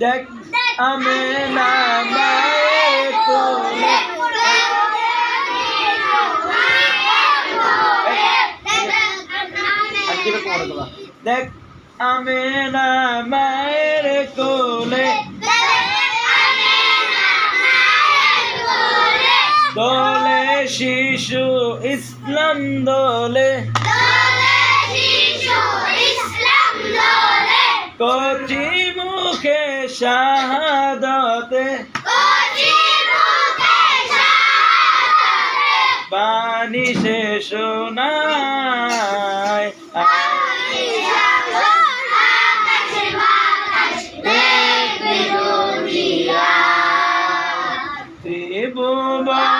দেখ আমি দেখ আমি না মায়ের কোলে শিশু ইসলাম দলে। কচি মুখে শাহাদতে। পানি সে শোনায়। ত্রিভুবনে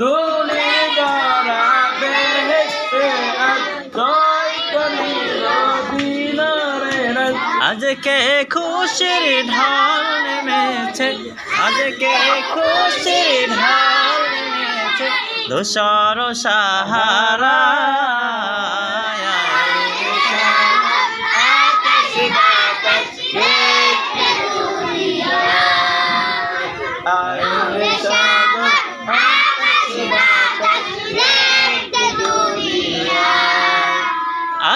দোলে দ্বারা বেহেশতে জয় করিল আজকে খুশির ঢাল নেমেছে আজকে খুশির ঢাল নেমেছে ধূসর সাহারা। আকাশ বাতাস মেঘ আইরে সাগর আকাশ বাতাস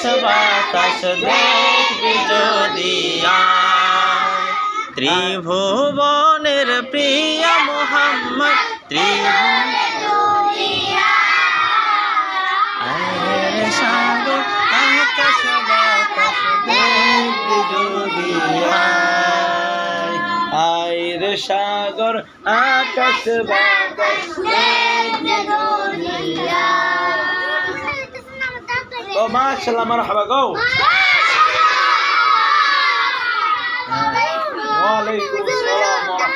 আকাশ বাতাস দেখবি যদি। ত্রিভুবনের প্রিয় মোহাম্মদ ত্রিভুবন সাগর, আকাশ বাতাস দেখবি যদি আয়। আইরে সাগর, আকাশ বাতাস ও মাশাআল্লাহ মারহাবা গো। ওয়ালাইকুম আসসালাম।